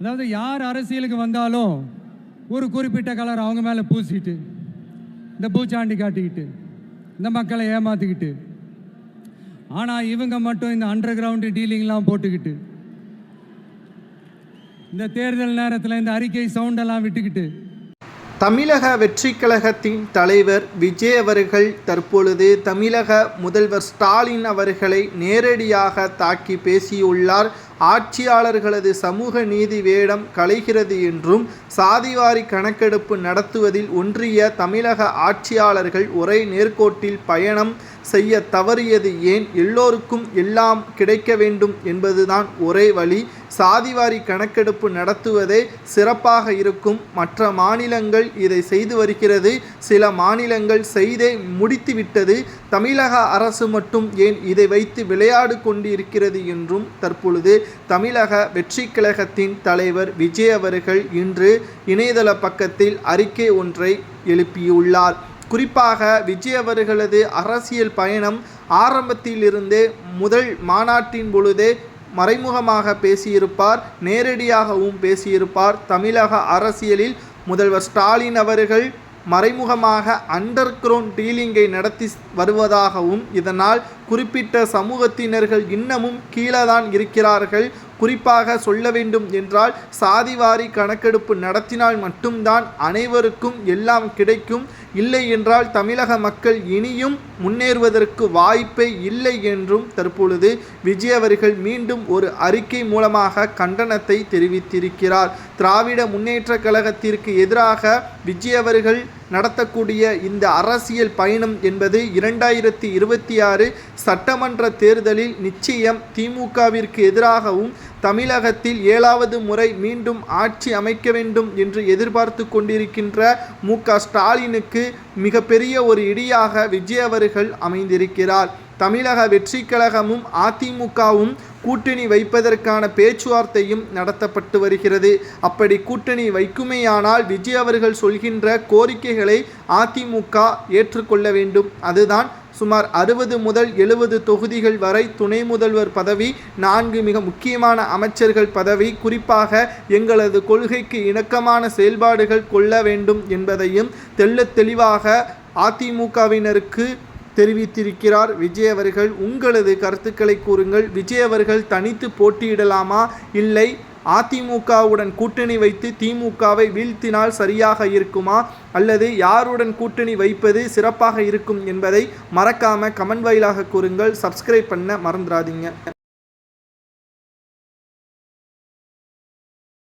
அதாவது யார் அரசியலுக்கு வந்தாலும் ஒரு குறிப்பிட்ட கலர் அவங்க மேலே பூசிட்டு இந்த பூச்சாண்டி காட்டிக்கிட்டு இந்த மக்களை ஏமாற்றிக்கிட்டு ஆனால் இவங்க மட்டும் இந்த அண்டர் கிரவுண்டு டீலிங்லாம் போட்டுக்கிட்டு இந்த தேர்தல் நேரத்தில் இந்த அறிக்கை சவுண்டெல்லாம் விட்டுக்கிட்டு. தமிழக வெற்றி கழகத்தின் தலைவர் விஜய் அவர்கள் தற்பொழுது தமிழக முதல்வர் ஸ்டாலின் அவர்களை நேரடியாக தாக்கி பேசியுள்ளார். ஆட்சியாளர்களது சமூக நீதி வேடம் கலைகிறது என்றும் சாதிவாரி கணக்கெடுப்பு நடத்துவதில் ஒன்றிய தமிழக ஆட்சியாளர்கள் ஒரே நேர்கோட்டில் பயணம் செய்ய தவறியது ஏன்? எல்லோருக்கும் எல்லாம் கிடைக்க வேண்டும் என்பதுதான் ஒரே வழி. சாதிவாரி கணக்கெடுப்பு நடத்துவதே சிறப்பாக இருக்கும். மற்ற மாநிலங்கள் இதை செய்து வருகிறது. சில மாநிலங்கள் செய்தே முடித்துவிட்டது தமிழக அரசு மட்டும் ஏன் இதை வைத்து விளையாடு கொண்டிருக்கிறது என்றும் தற்பொழுது தமிழக வெற்றி கழகத்தின் தலைவர் விஜய் அவர்கள் இன்று இணையதள பக்கத்தில் அறிக்கை ஒன்றை எழுப்பியுள்ளார். குறிப்பாக விஜய் அவர்களது அரசியல் பயணம் ஆரம்பத்திலிருந்தே முதல் மாநாட்டின் பொழுதே மறைமுகமாக பேசியிருப்பார் நேரடியாகவும் பேசியிருப்பார். தமிழக அரசியலில் முதல்வர் ஸ்டாலின் அவர்கள் மறைமுகமாக அண்டர் கிரவுண்ட் டீலிங்கை நடத்தி வருவதாகவும் இதனால் குறிப்பிட்ட சமூகத்தினர்கள் இன்னமும் கீழே தான் இருக்கிறார்கள். குறிப்பாக சொல்ல வேண்டும் என்றால் சாதிவாரி கணக்கெடுப்பு நடத்தினால் மட்டும்தான் அனைவருக்கும் எல்லாம் கிடைக்கும். இல்லை என்றால் தமிழக மக்கள் இனியும் முன்னேறுவதற்கு வாய்ப்பே இல்லை என்றும் தற்பொழுது விஜய் அவர்கள் மீண்டும் ஒரு அறிக்கை மூலமாக கண்டனத்தை தெரிவித்திருக்கிறார். திராவிட முன்னேற்ற கழகத்திற்கு எதிராக விஜய் அவர்கள் நடத்தக்கூடிய இந்த அரசியல் பயணம் என்பது இரண்டாயிரத்தி இருபத்தி ஆறு சட்டமன்ற தேர்தலில் நிச்சயம் திமுகவிற்கு எதிராகவும் தமிழகத்தில் ஏழாவது முறை மீண்டும் ஆட்சி அமைக்க வேண்டும் என்று எதிர்பார்த்து கொண்டிருக்கின்ற மு. க. ஸ்டாலினுக்கு மிகப்பெரிய ஒரு இடியாக விஜய் அவர்கள் அமைந்திருக்கிறார். தமிழக வெற்றி கழகமும் அதிமுகவும் கூட்டணி வைப்பதற்கான பேச்சுவார்த்தையும் நடத்தப்பட்டு வருகிறது. அப்படி கூட்டணி வைக்குமேயானால் விஜய் அவர்கள் சொல்கின்ற கோரிக்கைகளை அதிமுக ஏற்றுக்கொள்ள வேண்டும். அதுதான் சுமார் அறுபது முதல் எழுபது தொகுதிகள் வரை துணை முதல்வர் பதவி நான்கு மிக முக்கியமான அமைச்சர்கள் பதவி குறிப்பாக எங்களது கொள்கைக்கு இணக்கமான செயல்பாடுகள் கொள்ள வேண்டும் என்பதையும் தெள்ளத் தெளிவாக அதிமுகவினருக்கு தெரிவித்திருக்கிறார் விஜய் அவர்கள். உங்களது கருத்துக்களை கூறுங்கள். விஜய் அவர்கள் தனித்து போட்டியிடலாமா? இல்லை. அதிமுகவுடன் கூட்டணி வைத்து திமுகவை வீழ்த்தினால் சரியாக இருக்குமா? அல்லது யாருடன் கூட்டணி வைப்பது சிறப்பாக இருக்கும் என்பதை மறக்காம கமெண்ட் வாயிலாக கூறுங்கள். சப்ஸ்கிரைப் பண்ண மறந்துடாதீங்க.